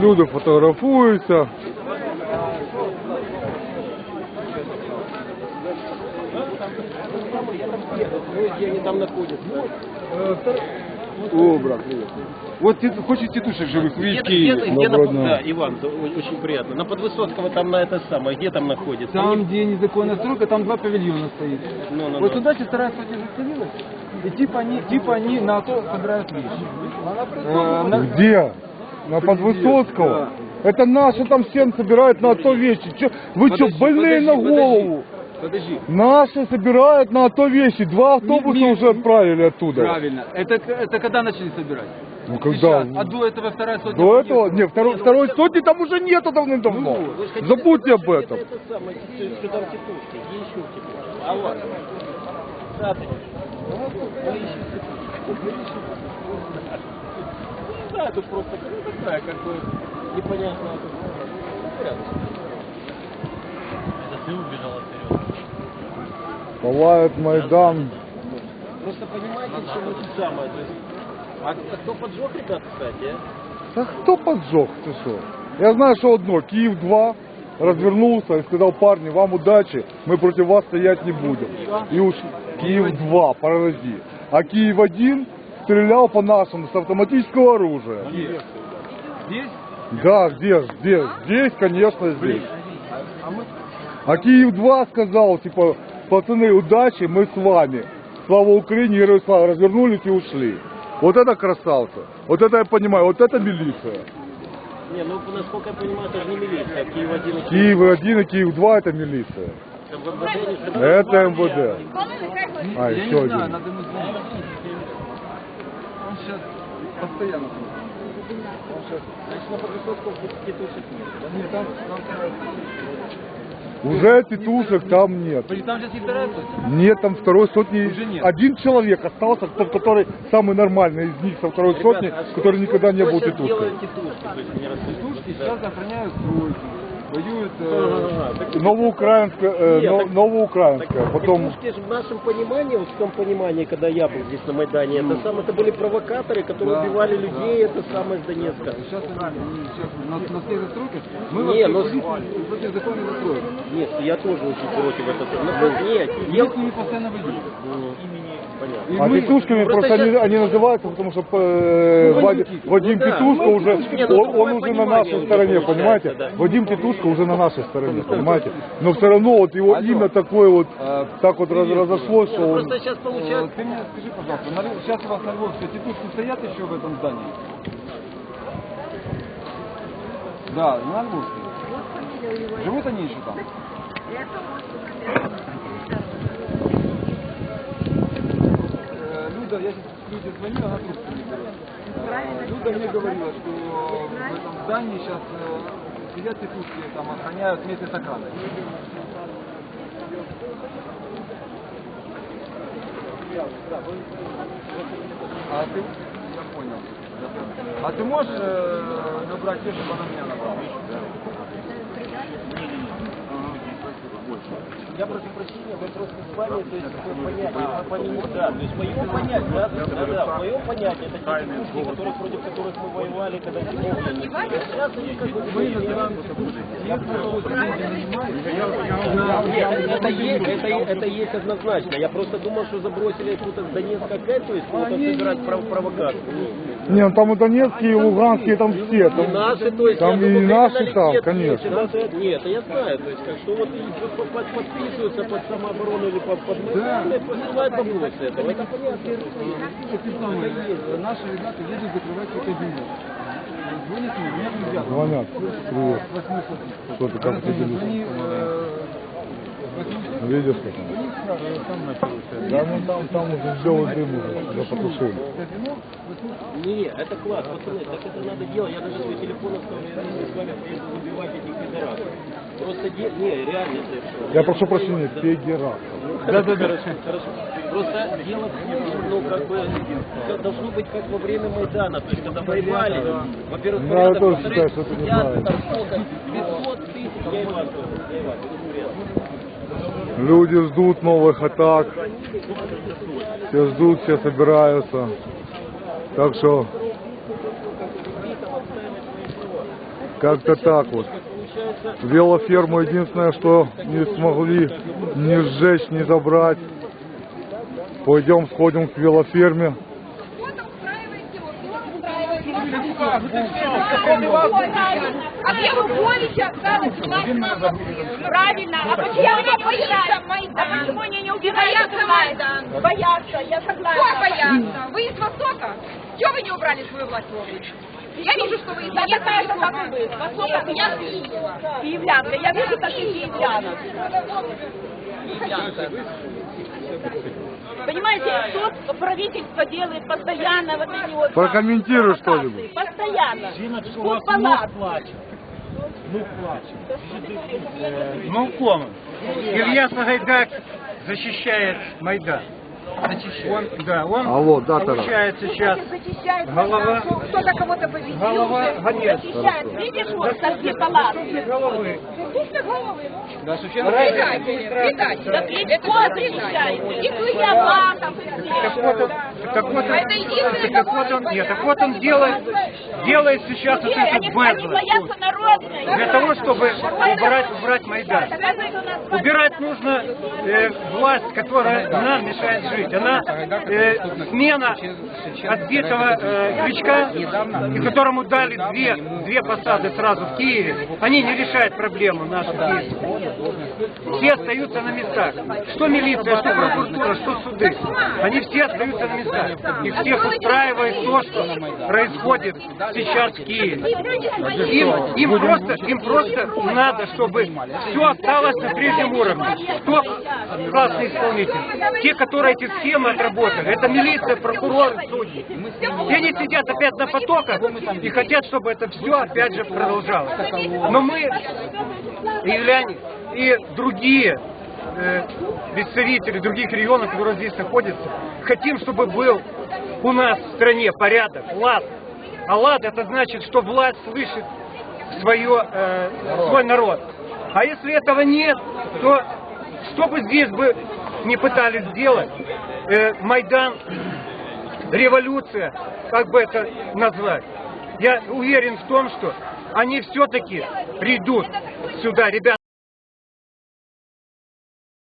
Люди фотографуються. Где они там находятся? О, брат, привет. Вот ты хочешь тетушек живых Где, в где, где на, Доброго дня. да, Иван, да, о- очень приятно. На Подвысоцкого там на это самое, где там находится? Там, где незаконная стройка, там два павильона стоит. Ну, ну, Вот ну. туда сейчас вторая сотня заселилась. И типа они, типа они на то собирают вещи. Э, на- Где? На Подвысоцкого? Это наши там всем собирают на АТО вещи. Чё, вы что, Подожди, больные подожди, на подожди. голову? Подожди. Наши собирают на АТО вещи. Два автобуса Не- не- уже отправили оттуда. Правильно. Это, к- это когда начали собирать? Ну когда? Сейчас. А до этого вторая сотня? До этого? приехала? Нет, второй, второй сотни там уже нету давным-давно. Хотите Забудьте об этом. Это, это самое, что- там тетушки, где еще тетушки? А вот, ну. Не знаю, тут просто ну, такая, как бы, непонятная тут, порядок. Пылает Майдан. Просто понимаете, что вот это самое, то есть, а кто поджег, ребят, кстати, а? Да кто поджег, ты что? Я знаю, что одно, Киев-2 развернулся и сказал, парни, вам удачи, мы против вас стоять не будем. И уж Киев-2, парази. А Киев-1 стрелял по нашему с автоматического оружия. Здесь? Да, где, где? Здесь, конечно, здесь. А Киев-2 сказал, типа, пацаны, удачи, мы с вами. Слава Украине, герои слава, развернулись и ушли. Вот это красавцы. Вот это я понимаю, вот это милиция. Не, ну, насколько я понимаю, это же не милиция, а Киев-1 и Киев-1 и Киев-2 это милиция. Это МВД. А, Я еще не знаю, один. надо ему звонить. Он сейчас постоянно. Значит, на Подвысоцком тетушек нет, там, там вторая Уже тетушек там нет. Там сейчас не? Нет, там второй сотни. Уже нет. Один человек остался, тот, который самый нормальный из них со второй сотни, Ребята, а что- который никогда не кто был сейчас тетушкой. делает тетушки? То есть, не расскажите. Тушки сейчас охраняют стройки. Воюют... э, Новоукраинская, э, Нет, так- новоукраинская, Так, потом же в нашем понимании, вот в том понимании, когда я был здесь на Майдане, это самое, это были провокаторы, которые Да, убивали да. людей, это самое с Донецка. Сейчас, они сейчас на, на всех застройках мы Не, вообще ну, против, против законных застроек. Нет, я тоже очень против этого. Ну, просто нет, Мы я... с ними постоянно воюем. Понятно. И А мы- тетушками просто просто, они, они называются, потому что э, Ну, Вадим. Вадим Ну да, Петушка ну, уже, не, ну, он, он уже на нашей стороне, понимаете? да. Вадим Петушка уже на нашей стороне, понимаете? Но все равно вот его Алло. имя такое вот, А, так вот раз- привет. разошлось, что он... просто сейчас Э, получается... Ты мне скажи, пожалуйста, на сейчас у вас на Львовской тетушки стоят еще в этом здании? Да, на Львовской. Живут они еще там? Люда, я сейчас Люде звоню, она трубку не берет. Э, Люда мне говорила, что в этом здании сейчас э, сидят тетушки, там охраняют вместе с охраной. А ты... Я понял. Я понял. А ты можешь э, набрать ее, чтобы она меня набрала? Я прошу прощения, мы просто с вами, то есть, по понятию, по нему, да, то есть, в моем понятии, да, да, да, в моем понятии, это те тетушки, которые, против которых мы воевали, когда не было. Сейчас они как бы... Мы называем. Я это есть, это, это есть однозначно. Я просто думал, что забросили откуда с Донецка опять, то есть, вот собирать пров- провокацию. Не, ну там и Донецкие, и Луганские, там все. И Там, наши, то есть, там и наши там, конечно. и Нет, это я знаю, то есть, как что вот и подписываются под самооборону или под, под Майдан, и посылают бабло с этого. Это понятно. Э, наши ребята едут закрывать кабинет. Звонят мне, меня друзья. Звонят. Привет. С восьми Видишь, как он? Да, ну там, там уже белый дым уже, уже потушили. Не, это класс, пацаны, так это надо делать. Я даже свой телефон не с вами поеду выбивать этих пидорасов. Просто де... Не, реально совершенно. Я прошу прощения, Пегера. Да, да, хорошо, хорошо. Просто дело, ну, как бы, должно быть как во время Майдана, то есть, когда воевали, во-первых, Да, я порядок, тоже во-вторых, считаю, что это сидят неправильно. там сколько, 500 тысяч, я и вас говорю, я и вас, говорю, Люди ждут новых атак. Все ждут, все собираются. Так что как-то так вот. Велоферму единственное, что не смогли ни сжечь, ни забрать. Пойдем, сходим к велоферме. А Януковича осталось власть? Правильно. А почему они Майдан? А почему они не убирают Майдан? Боятся, я согласна. Кто боятся? Вы из Востока? Чего вы не убрали свою власть вовремя? Я вижу, что вы из Я такая же, как и вы. Востока, я киевлянка. Я вижу таких киевлянок. Понимаете, тут правительство делает постоянно вот эти вот... Прокомментируй что-нибудь. Постоянно. Тут палат. Ну, ком? Илья Сагайдак защищает Майдан. Он, да, он Алло, да, Тарас. получает сейчас Защищает Голова-. Кто-то кого-то победил. голова Ганец. Защищает. Видишь, вот как где палат. головы. Пусть головы. Да, Шевченко Видать, видать. Да легко защищает. И Куяватов, и все. Так вот он, так вот он, Это единственный так вот он, нет, так вот он делает, делает сейчас вот этот народной. Для того, чтобы убрать, убрать Майдан. Убирать нужно э, власть, которая нам мешает жить. Она э, смена отбитого э, крючка, и которому дали две, две посады сразу в Киеве. Они не решают проблему нашу Киеве. Все остаются на местах. Что милиция, что прокуратура, что суды. Они все остаются на местах. И всех устраивает то, что происходит сейчас в Киеве. Им, им просто, им просто надо, чтобы все осталось на прежнем уровне. Кто классный исполнитель? Те, которые эти схемы отработали. Это милиция, прокуроры, судьи. И они сидят опять на потоках и хотят, чтобы это все опять же продолжалось. Но мы, юляне и другие э, представители других регионов, которые здесь находятся, хотим, чтобы был у нас в стране порядок, лад. А лад это значит, что власть слышит свое, э, свой народ. А если этого нет, то что бы здесь бы не пытались сделать, э, Майдан, революция, как бы это назвать, я уверен в том, что они все-таки придут сюда, ребята.